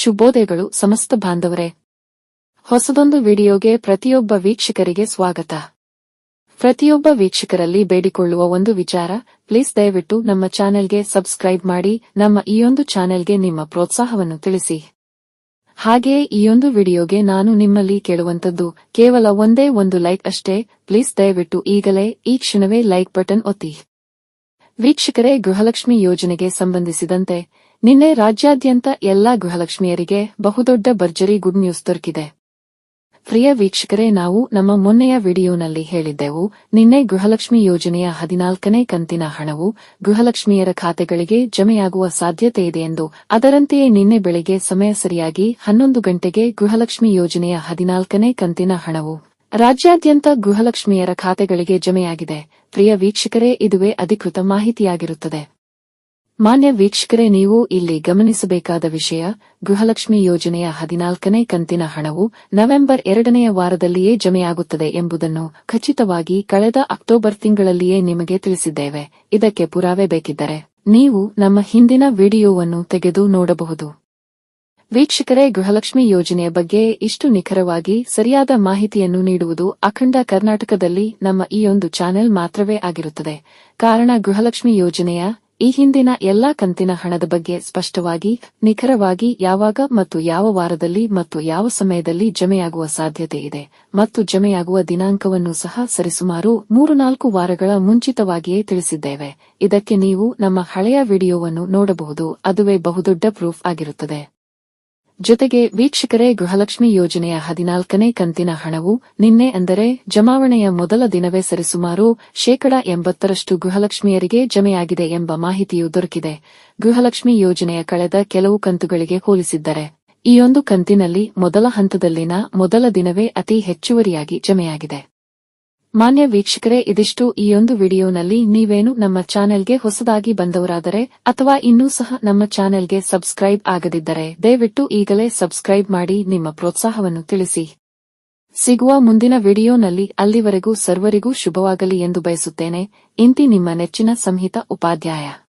ಶುಭೋದಯಗಳು ಸಮಸ್ತ ಬಾಂಧವರೇ. ಹೊಸದೊಂದು ವಿಡಿಯೋಗೆ ಪ್ರತಿಯೊಬ್ಬ ವೀಕ್ಷಕರಿಗೆ ಸ್ವಾಗತ. ಪ್ರತಿಯೊಬ್ಬ ವೀಕ್ಷಕರಲ್ಲಿ ಬೇಡಿಕೊಳ್ಳುವ ಒಂದು ವಿಚಾರ, ಪ್ಲೀಸ್ ದಯವಿಟ್ಟು ನಮ್ಮ ಚಾನೆಲ್ಗೆ ಸಬ್ಸ್ಕ್ರೈಬ್ ಮಾಡಿ, ನಮ್ಮ ಈಯೊಂದು ಚಾನೆಲ್ಗೆ ನಿಮ್ಮ ಪ್ರೋತ್ಸಾಹವನ್ನು ತಿಳಿಸಿ. ಹಾಗೆಯೇ ಈಯೊಂದು ವಿಡಿಯೋಗೆ ನಾನು ನಿಮ್ಮಲ್ಲಿ ಕೇಳುವಂತದ್ದು ಕೇವಲ ಒಂದೇ ಒಂದು ಲೈಕ್ ಅಷ್ಟೇ, ಪ್ಲೀಸ್ ದಯವಿಟ್ಟು ಈಗಲೇ ಈ ಕ್ಷಣವೇ ಲೈಕ್ ಬಟನ್ ಒತ್ತಿ. ವೀಕ್ಷಕರೇ ಗೃಹಲಕ್ಷ್ಮಿ ಯೋಜನೆಗೆ ಸಂಬಂಧಿಸಿದಂತೆ ನಿನ್ನೆ ರಾಜ್ಯಾದ್ಯಂತ ಎಲ್ಲಾ ಗೃಹಲಕ್ಷ್ಮಿಯರಿಗೆ ಬಹುದೊಡ್ಡ ಭರ್ಜರಿ ಗುಡ್ ನ್ಯೂಸ್ ದೊರಕಿದೆ. ಪ್ರಿಯ ವೀಕ್ಷಕರೇ, ನಾವು ನಮ್ಮ ಮೊನ್ನೆಯ ವಿಡಿಯೋನಲ್ಲಿ ಹೇಳಿದ್ದೆವು, ನಿನ್ನೆ ಗೃಹಲಕ್ಷ್ಮಿ ಯೋಜನೆಯ ಹದಿನಾಲ್ಕನೇ ಕಂತಿನ ಹಣವು ಗೃಹಲಕ್ಷ್ಮಿಯರ ಖಾತೆಗಳಿಗೆ ಜಮೆಯಾಗುವ ಸಾಧ್ಯತೆ ಇದೆ ಎಂದು, ಅದರಂತೆಯೇ ನಿನ್ನೆ ಬೆಳಿಗ್ಗೆ ಸಮಯ ಸರಿಯಾಗಿ ಹನ್ನೊಂದು ಗಂಟೆಗೆ ಗೃಹಲಕ್ಷ್ಮಿ ಯೋಜನೆಯ ಹದಿನಾಲ್ಕನೇ ಕಂತಿನ ಹಣವು ರಾಜ್ಯಾದ್ಯಂತ ಗೃಹಲಕ್ಷ್ಮಿಯರ ಖಾತೆಗಳಿಗೆ ಜಮೆಯಾಗಿದೆ. ಪ್ರಿಯ ವೀಕ್ಷಕರೇ, ಇದುವೇ ಅಧಿಕೃತ ಮಾಹಿತಿಯಾಗಿರುತ್ತದೆ. ಮಾನ್ಯ ವೀಕ್ಷಕರೇ, ನೀವು ಇಲ್ಲಿ ಗಮನಿಸಬೇಕಾದ ವಿಷಯ, ಗೃಹಲಕ್ಷ್ಮಿ ಯೋಜನೆಯ ಹದಿನಾಲ್ಕನೇ ಕಂತಿನ ಹಣವು ನವೆಂಬರ್ ಎರಡನೆಯ ವಾರದಲ್ಲಿಯೇ ಜಮೆಯಾಗುತ್ತದೆ ಎಂಬುದನ್ನು ಖಚಿತವಾಗಿ ಕಳೆದ ಅಕ್ಟೋಬರ್ ತಿಂಗಳಲ್ಲಿಯೇ ನಿಮಗೆ ತಿಳಿಸಿದ್ದೇವೆ. ಇದಕ್ಕೆ ಪುರಾವೆ ಬೇಕಿದ್ದರೆ ನೀವು ನಮ್ಮ ಹಿಂದಿನ ವಿಡಿಯೋವನ್ನು ತೆಗೆದು ನೋಡಬಹುದು. ವೀಕ್ಷಕರೇ, ಗೃಹಲಕ್ಷ್ಮಿ ಯೋಜನೆಯ ಬಗ್ಗೆ ಇಷ್ಟು ನಿಖರವಾಗಿ ಸರಿಯಾದ ಮಾಹಿತಿಯನ್ನು ನೀಡುವುದು ಅಖಂಡ ಕರ್ನಾಟಕದಲ್ಲಿ ನಮ್ಮ ಈ ಒಂದು ಚಾನೆಲ್ ಮಾತ್ರವೇ ಆಗಿರುತ್ತದೆ. ಕಾರಣ, ಗೃಹಲಕ್ಷ್ಮಿ ಯೋಜನೆಯ ಈ ಹಿಂದಿನ ಎಲ್ಲಾ ಕಂತಿನ ಹಣದ ಬಗ್ಗೆ ಸ್ಪಷ್ಟವಾಗಿ, ನಿಖರವಾಗಿ ಯಾವಾಗ ಮತ್ತು ಯಾವ ವಾರದಲ್ಲಿ ಮತ್ತು ಯಾವ ಸಮಯದಲ್ಲಿ ಜಮೆಯಾಗುವ ಸಾಧ್ಯತೆ ಇದೆ ಮತ್ತು ಜಮೆಯಾಗುವ ದಿನಾಂಕವನ್ನು ಸಹ ಸರಿಸುಮಾರು ಮೂರು ನಾಲ್ಕು ವಾರಗಳ ಮುಂಚಿತವಾಗಿಯೇ ತಿಳಿಸಿದ್ದೇವೆ. ಇದಕ್ಕೆ ನೀವು ನಮ್ಮ ಹಳೆಯ ವಿಡಿಯೋವನ್ನು ನೋಡಬಹುದು. ಅದುವೇ ಬಹುದೊಡ್ಡ ಪ್ರೂಫ್ ಆಗಿರುತ್ತದೆ. ಜೊತೆಗೆ ವೀಕ್ಷಕರೇ, ಗೃಹಲಕ್ಷ್ಮಿ ಯೋಜನೆಯ ಹದಿನಾಲ್ಕನೇ ಕಂತಿನ ಹಣವು ನಿನ್ನೆ ಅಂದರೆ ಜಮಾವಣೆಯ ಮೊದಲ ದಿನವೇ ಸರಿಸುಮಾರು ಶೇಕಡ ಎಂಬತ್ತರಷ್ಟು ಗೃಹಲಕ್ಷ್ಮಿಯರಿಗೆ ಜಮೆಯಾಗಿದೆ ಎಂಬ ಮಾಹಿತಿಯು ದೊರಕಿದೆ. ಗೃಹಲಕ್ಷ್ಮಿ ಯೋಜನೆಯ ಕಳೆದ ಕೆಲವು ಕಂತುಗಳಿಗೆ ಹೋಲಿಸಿದ್ದರೆ, ಈ ಒಂದು ಕಂತಿನಲ್ಲಿ ಮೊದಲ ಹಂತದಲ್ಲಿನ ಮೊದಲ ದಿನವೇ ಅತಿ ಹೆಚ್ಚುವರಿಯಾಗಿ ಜಮೆಯಾಗಿದೆ. ಮಾನ್ಯ ವೀಕ್ಷಕರೇ, ಇದಿಷ್ಟು ಈ ಒಂದು ವಿಡಿಯೋನಲ್ಲಿ. ನೀವೇನು ನಮ್ಮ ಚಾನೆಲ್ಗೆ ಹೊಸದಾಗಿ ಬಂದವರಾದರೆ ಅಥವಾ ಇನ್ನೂ ಸಹ ನಮ್ಮ ಚಾನೆಲ್ಗೆ ಸಬ್ಸ್ಕ್ರೈಬ್ ಆಗದಿದ್ದರೆ, ದಯವಿಟ್ಟು ಈಗಲೇ ಸಬ್ಸ್ಕ್ರೈಬ್ ಮಾಡಿ ನಿಮ್ಮ ಪ್ರೋತ್ಸಾಹವನ್ನು ತಿಳಿಸಿ. ಸಿಗುವ ಮುಂದಿನ ವಿಡಿಯೋನಲ್ಲಿ ಅಲ್ಲಿವರೆಗೂ ಸರ್ವರಿಗೂ ಶುಭವಾಗಲಿ ಎಂದು ಬಯಸುತ್ತೇನೆ. ಇಂತಿ ನಿಮ್ಮ ನೆಚ್ಚಿನ ಸಂಹಿತ ಉಪಾಧ್ಯಾಯ.